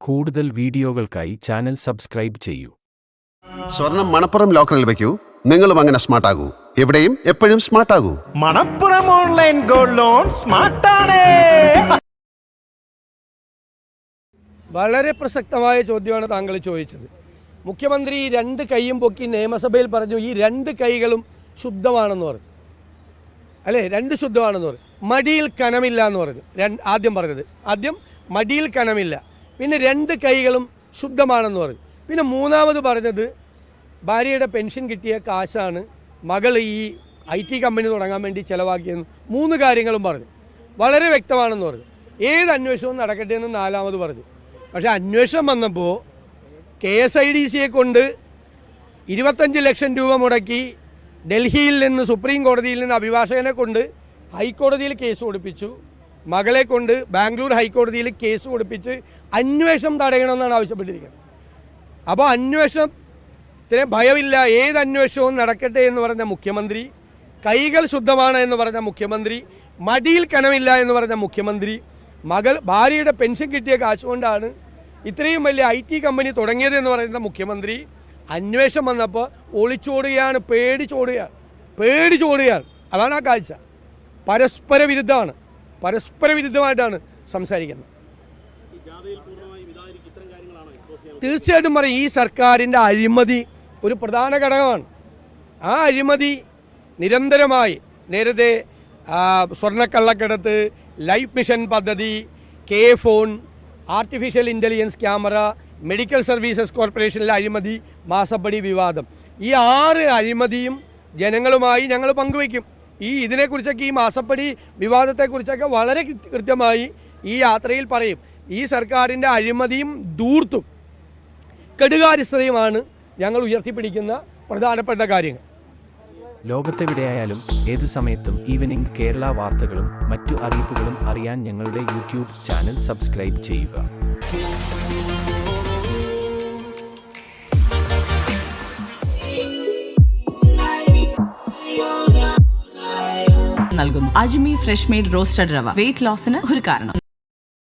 കൂടുതൽ വീഡിയോകൾക്കായി channel subscribe ചെയ്യൂ. സ്വർണം മണപ്പുറം ലോക്കറിൽ വയ്ക്കൂ. നിങ്ങളും അങ്ങനെ സ്മാർട്ട് ആകൂ എവിടെയും എപ്പോഴും സ്മാർട്ട് ആകൂ മണപ്പുറം ഓൺലൈൻ ഗോൾഡ് ലോൺ സ്മാർട്ടാണ്. വളരെ പ്രസക്തമായ ചോദ്യമാണ് താങ്കൾ ചോദിച്ചത്. മുഖ്യമന്ത്രി ഈ രണ്ട് കൈയും പൊക്കി നിയമസഭയിൽ പറഞ്ഞു ഈ രണ്ട് കൈകളും ശുദ്ധമാണെന്ന് പറഞ്ഞു. അല്ലേ? രണ്ട് ശുദ്ധമാണെന്ന് പറഞ്ഞു. മടിയിൽ കനമില്ല എന്ന് പറഞ്ഞു. ആദ്യം പറഞ്ഞത്. ആദ്യം മടിയിൽ കനമില്ല. പിന്നെ രണ്ട് കൈകളും ശുദ്ധമാണെന്ന് പറഞ്ഞു. പിന്നെ മൂന്നാമത് പറഞ്ഞത് ഭാര്യയുടെ പെൻഷൻ കിട്ടിയ കാശാണ് മകൾ ഈ ഐ ടി കമ്പനി തുടങ്ങാൻ വേണ്ടി ചിലവാക്കിയെന്ന് മൂന്ന് കാര്യങ്ങളും പറഞ്ഞു. വളരെ വ്യക്തമാണെന്ന് പറഞ്ഞു. ഏത് അന്വേഷണവും നടക്കട്ടെ എന്ന് നാലാമത് പറഞ്ഞു. പക്ഷേ അന്വേഷണം വന്നപ്പോൾ കെ എസ് ഐ ഡി സിയെ കൊണ്ട് ഇരുപത്തഞ്ച് ലക്ഷം രൂപ മുടക്കി ഡൽഹിയിൽ നിന്ന് സുപ്രീം കോടതിയിൽ നിന്ന് അഭിഭാഷകനെ കൊണ്ട് ഹൈക്കോടതിയിൽ കേസ് കൊടുപ്പിച്ചു. മകളെ കൊണ്ട് ബാംഗ്ലൂർ ഹൈക്കോടതിയിൽ കേസ് കൊടുപ്പിച്ച് അന്വേഷണം തടയണമെന്നാണ് ആവശ്യപ്പെട്ടിരിക്കുന്നത്. അപ്പോൾ അന്വേഷണത്തിന് ഭയമില്ല. ഏത് അന്വേഷണവും നടക്കട്ടെ എന്ന് പറഞ്ഞ മുഖ്യമന്ത്രി കൈകൾ ശുദ്ധമാണ് എന്ന് പറഞ്ഞ മുഖ്യമന്ത്രി മടിയിൽ കനമില്ല എന്ന് പറഞ്ഞ മുഖ്യമന്ത്രി മകൾ ഭാര്യയുടെ പെൻഷൻ കിട്ടിയ കാശുകൊണ്ടാണ് ഇത്രയും വലിയ ഐ ടി കമ്പനി തുടങ്ങിയത് എന്ന് പറയുന്ന മുഖ്യമന്ത്രി അന്വേഷണം വന്നപ്പോൾ ഒളിച്ചോടുകയാണ് പേടിച്ചോടുകയാണ് പേടിച്ചോടുകയാണ്. അതാണ് ആ കാഴ്ച. പരസ്പര വിരുദ്ധമാണ് പരസ്പര വിരുദ്ധമായിട്ടാണ് സംസാരിക്കുന്നത്. തീർച്ചയായിട്ടും പറയും ഈ സർക്കാരിന്റെ അഴിമതി ഒരു പ്രധാന ഘടകമാണ്. ആ അഴിമതി നിരന്തരമായി നേരത്തെ സ്വർണക്കള്ളക്കടത്ത് ലൈഫ് മിഷൻ പദ്ധതി K phone artificial intelligence camera medical services കോർപ്പറേഷനിലെ അഴിമതി മാസപ്പടി വിവാദം. ഈ ആറ് അഴിമതിയും ജനങ്ങളുമായി ഞങ്ങൾ പങ്കുവയ്ക്കും. ഈ ഇതിനെക്കുറിച്ചൊക്കെ ഈ മാസപ്പടി വിവാദത്തെക്കുറിച്ചൊക്കെ വളരെ കൃത്യമായി ഈ യാത്രയിൽ പറയും. ഈ സർക്കാരിന്റെ അഴിമതിയും ദൂർത്തും കെടുകാര്യസ്ഥതയുമാണ് ഞങ്ങൾ ഉയർത്തിപ്പിടിക്കുന്ന പ്രധാനപ്പെട്ട കാര്യങ്ങൾ. ലോകത്തെവിടെയായാലും ഏത് സമയത്തും ഈവനിംഗ് കേരള വാർത്തകളും മറ്റു അറിയിപ്പുകളും അറിയാൻ ഞങ്ങളുടെ യൂട്യൂബ് ചാനൽ സബ്സ്ക്രൈബ് ചെയ്യുക. നൽകുന്നു. Ajmi fresh made roasted rava. Weight ലോസിന് ഒരു കാരണം.